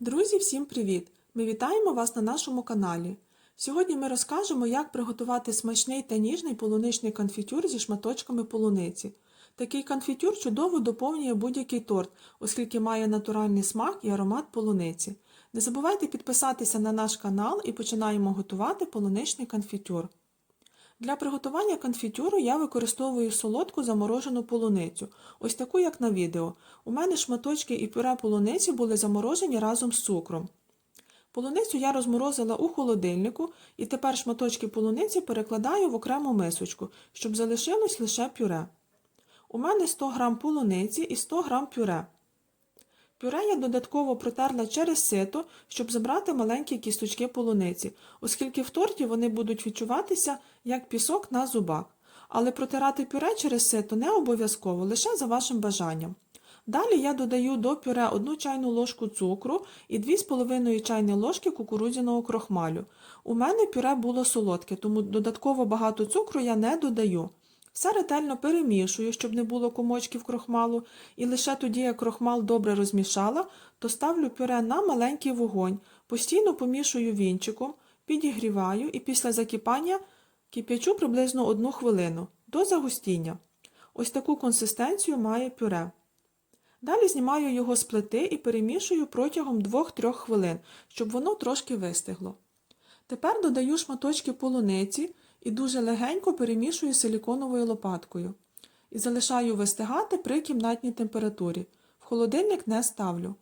Друзі, всім привіт! Ми вітаємо вас на нашому каналі. Сьогодні ми розкажемо, як приготувати смачний та ніжний полуничний конфітюр зі шматочками полуниці. Такий конфітюр чудово доповнює будь-який торт, оскільки має натуральний смак і аромат полуниці. Не забувайте підписатися на наш канал і починаємо готувати полуничний конфітюр. Для приготування конфітюру я використовую солодку заморожену полуницю, ось таку, як на відео. У мене шматочки і пюре полуниці були заморожені разом з цукром. Полуницю я розморозила у холодильнику і тепер шматочки полуниці перекладаю в окрему мисочку, щоб залишилось лише пюре. У мене 100 г полуниці і 100 г пюре. Пюре я додатково протерла через сито, щоб забрати маленькі кісточки полуниці, оскільки в торті вони будуть відчуватися як пісок на зубах. Але протирати пюре через сито не обов'язково, лише за вашим бажанням. Далі я додаю до пюре 1 чайну ложку цукру і 2,5 чайні ложки кукурудзяного крохмалю. У мене пюре було солодке, тому додатково багато цукру я не додаю. Все ретельно перемішую, щоб не було комочків крохмалу, і лише тоді, як крохмал добре розмішала, то ставлю пюре на маленький вогонь, постійно помішую вінчиком, підігріваю і після закипання кип'ячу приблизно 1 хвилину до загустіння. Ось таку консистенцію має пюре. Далі знімаю його з плити і перемішую протягом 2-3 хвилин, щоб воно трошки вистигло. Тепер додаю шматочки полуниці і дуже легенько перемішую силіконовою лопаткою. І залишаю вистигати при кімнатній температурі. В холодильник не ставлю.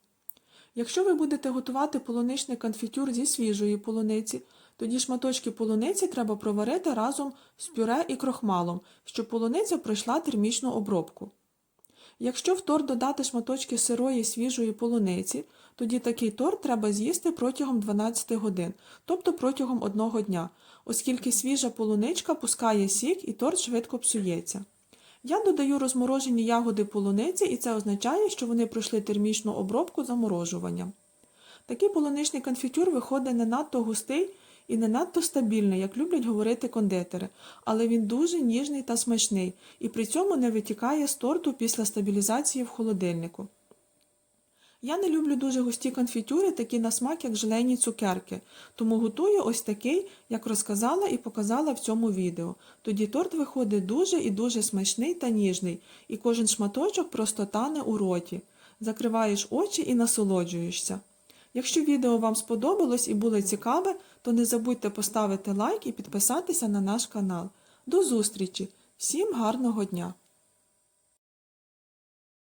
Якщо ви будете готувати полуничний конфітюр зі свіжої полуниці, тоді шматочки полуниці треба проварити разом з пюре і крохмалом, щоб полуниця пройшла термічну обробку. Якщо в торт додати шматочки сирої свіжої полуниці, тоді такий торт треба з'їсти протягом 12 годин, тобто протягом одного дня, оскільки свіжа полуничка пускає сік і торт швидко псується. Я додаю розморожені ягоди полуниці, і це означає, що вони пройшли термічну обробку заморожуванням. Такий полуничний конфітюр виходить не надто густий і не надто стабільний, як люблять говорити кондитери, але він дуже ніжний та смачний і при цьому не витікає з торту після стабілізації в холодильнику. Я не люблю дуже густі конфітюри, такі на смак, як желені цукерки, тому готую ось такий, як розказала і показала в цьому відео. Тоді торт виходить дуже і дуже смачний та ніжний, і кожен шматочок просто тане у роті. Закриваєш очі і насолоджуєшся. Якщо відео вам сподобалось і було цікаве, то не забудьте поставити лайк і підписатися на наш канал. До зустрічі! Всім гарного дня!